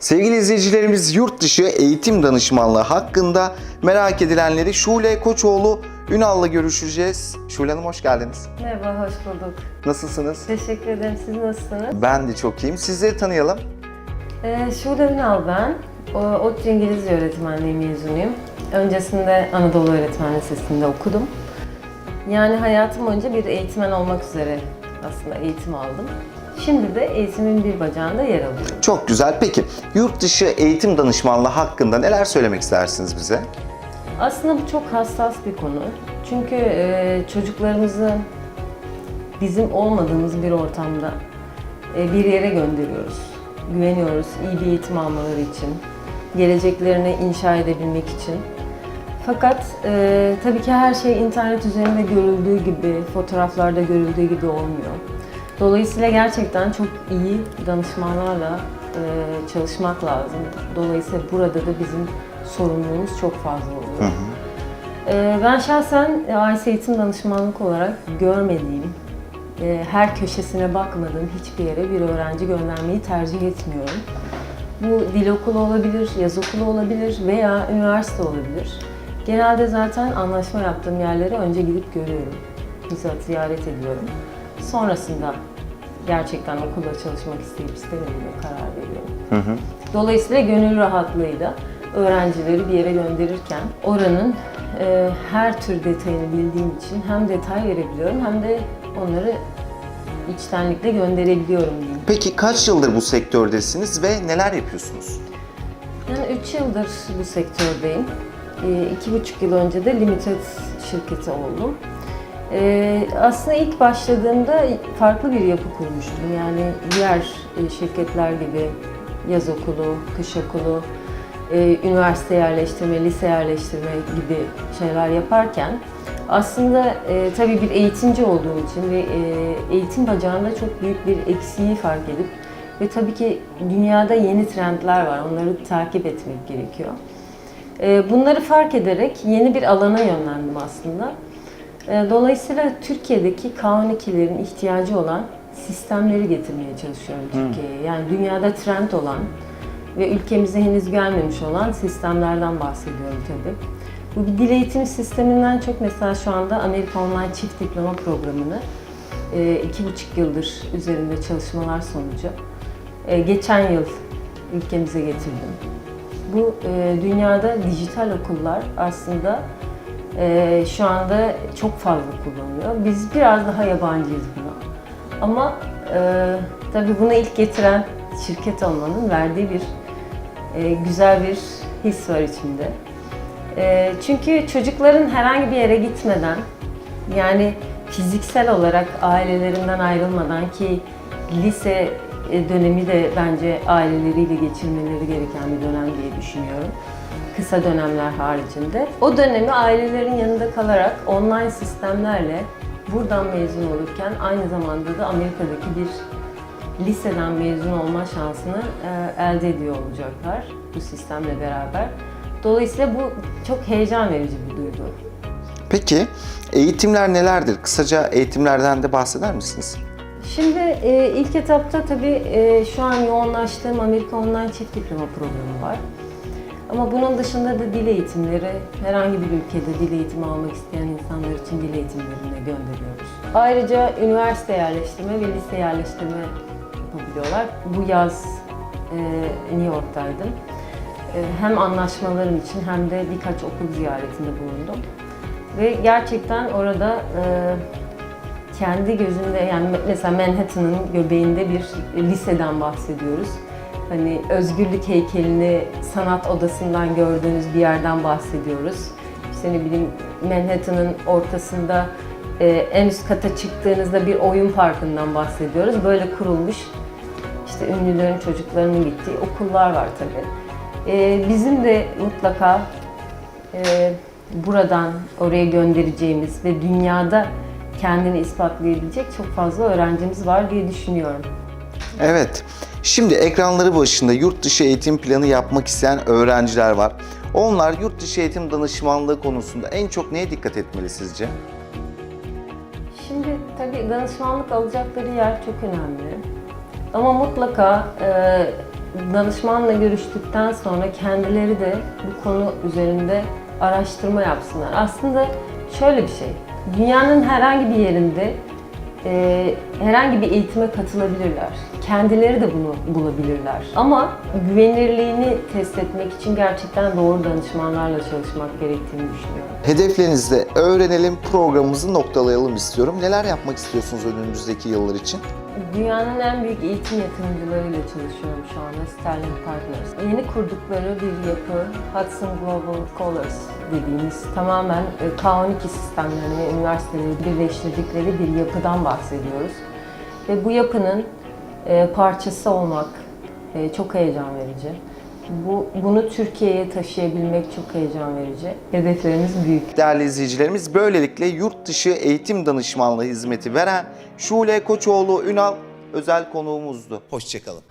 Sevgili izleyicilerimiz yurt dışı eğitim danışmanlığı hakkında merak edilenleri Şule Koçoğlu Ünal'la görüşeceğiz. Şule Hanım hoş geldiniz. Merhaba, hoş bulduk. Nasılsınız? Teşekkür ederim. Siz nasılsınız? Ben de çok iyiyim. Sizleri tanıyalım. Ee, Şule Ünal ben. ODTÜ İngilizce öğretmenliği mezunuyum. Öncesinde Anadolu Öğretmen Lisesi'nde okudum. Yani hayatım boyunca bir eğitmen olmak üzere aslında eğitim aldım. Şimdi de eğitimin bir bacağında yer alıyorum. Çok güzel. Peki yurt dışı eğitim danışmanlığı hakkında neler söylemek istersiniz bize? Aslında bu çok hassas bir konu. Çünkü e, çocuklarımızı bizim olmadığımız bir ortamda e, bir yere gönderiyoruz. Güveniyoruz iyi bir eğitim almaları için, geleceklerini inşa edebilmek için. Fakat e, tabii ki her şey internet üzerinde görüldüğü gibi, fotoğraflarda görüldüğü gibi olmuyor. Dolayısıyla gerçekten çok iyi danışmanlarla e, çalışmak lazım. Dolayısıyla burada da bizim sorumluluğumuz çok fazla oluyor. E, ben şahsen AIS eğitim danışmanlık olarak görmediğim, e, her köşesine bakmadığım hiçbir yere bir öğrenci göndermeyi tercih etmiyorum. Bu dil okulu olabilir, yaz okulu olabilir veya üniversite olabilir. Genelde zaten anlaşma yaptığım yerlere önce gidip görüyorum. Bizzat ziyaret ediyorum. Sonrasında gerçekten okulda çalışmak isteyip istemediğime karar veriyorum. Dolayısıyla gönül rahatlığıyla öğrencileri bir yere gönderirken oranın e, her tür detayını bildiğim için hem detay verebiliyorum hem de onları içtenlikle gönderebiliyorum diyeyim. Peki kaç yıldır bu sektördesiniz ve neler yapıyorsunuz? Yani 3 yıldır bu sektördeyim. E, iki buçuk yıl önce de Limited şirketi oldum. E, aslında ilk başladığımda farklı bir yapı kurmuştum. Yani diğer e, şirketler gibi yaz okulu, kış okulu, e, üniversite yerleştirme, lise yerleştirme gibi şeyler yaparken aslında e, tabii bir eğitimci olduğum için ve e, eğitim bacağında çok büyük bir eksiği fark edip ve tabii ki dünyada yeni trendler var. Onları takip etmek gerekiyor. E, bunları fark ederek yeni bir alana yönlendim aslında. E, dolayısıyla Türkiye'deki K12'lerin ihtiyacı olan sistemleri getirmeye çalışıyorum Türkiye'ye. Yani dünyada trend olan ve ülkemize henüz gelmemiş olan sistemlerden bahsediyorum tabii. Bu bir dil eğitimi sisteminden çok mesela şu anda Amerika Online Çift Diploma Programı'nı e, iki buçuk yıldır üzerinde çalışmalar sonucu e, geçen yıl ülkemize getirdim. Bu e, dünyada dijital okullar aslında e, şu anda çok fazla kullanılıyor. Biz biraz daha yabancıyız buna. Ama e, tabii bunu ilk getiren şirket olmanın verdiği bir e, güzel bir his var içimde. E, çünkü çocukların herhangi bir yere gitmeden, yani fiziksel olarak ailelerinden ayrılmadan ki lise e, dönemi de bence aileleriyle geçirmeleri gereken bir dönem diye düşünüyorum. Kısa dönemler haricinde. O dönemi ailelerin yanında kalarak online sistemlerle buradan mezun olurken aynı zamanda da Amerika'daki bir liseden mezun olma şansını e, elde ediyor olacaklar bu sistemle beraber. Dolayısıyla bu çok heyecan verici bir duygu. Peki eğitimler nelerdir? Kısaca eğitimlerden de bahseder misiniz? Şimdi e, ilk etapta tabii e, şu an yoğunlaştığım Amerika Online Çift Diploma programı var. Ama bunun dışında da dil eğitimleri, herhangi bir ülkede dil eğitimi almak isteyen insanlar için dil eğitimlerine gönderiyoruz. Ayrıca üniversite yerleştirme ve lise yerleştirme yapabiliyorlar. Bu yaz e, New York'taydım. E, hem anlaşmalarım için hem de birkaç okul ziyaretinde bulundum. Ve gerçekten orada e, kendi gözünde yani mesela Manhattan'ın göbeğinde bir liseden bahsediyoruz. Hani özgürlük heykelini sanat odasından gördüğünüz bir yerden bahsediyoruz. İşte ne bileyim Manhattan'ın ortasında e, en üst kata çıktığınızda bir oyun parkından bahsediyoruz. Böyle kurulmuş işte ünlülerin çocuklarının gittiği okullar var tabii. E, bizim de mutlaka e, buradan oraya göndereceğimiz ve dünyada kendini ispatlayabilecek çok fazla öğrencimiz var diye düşünüyorum. Evet. Şimdi ekranları başında yurt dışı eğitim planı yapmak isteyen öğrenciler var. Onlar yurt dışı eğitim danışmanlığı konusunda en çok neye dikkat etmeli sizce? Şimdi tabii danışmanlık alacakları yer çok önemli. Ama mutlaka e, danışmanla görüştükten sonra kendileri de bu konu üzerinde araştırma yapsınlar. Aslında şöyle bir şey, dünyanın herhangi bir yerinde e, herhangi bir eğitime katılabilirler. Kendileri de bunu bulabilirler. Ama güvenirliğini test etmek için gerçekten doğru danışmanlarla çalışmak gerektiğini düşünüyorum. Hedeflerinizde öğrenelim programımızı noktalayalım istiyorum. Neler yapmak istiyorsunuz önümüzdeki yıllar için? Dünyanın en büyük eğitim yatırımcılarıyla çalışıyorum şu anda Sterling Partners. Yeni kurdukları bir yapı Hudson Global Scholars dediğimiz tamamen e, K12 sistemlerini ve üniversiteleri birleştirdikleri bir yapıdan bahsediyoruz. Ve bu yapının e, parçası olmak e, çok heyecan verici. Bu, bunu Türkiye'ye taşıyabilmek çok heyecan verici. Hedeflerimiz büyük. Değerli izleyicilerimiz böylelikle yurt dışı eğitim danışmanlığı hizmeti veren Şule Koçoğlu Ünal özel konuğumuzdu. Hoşçakalın.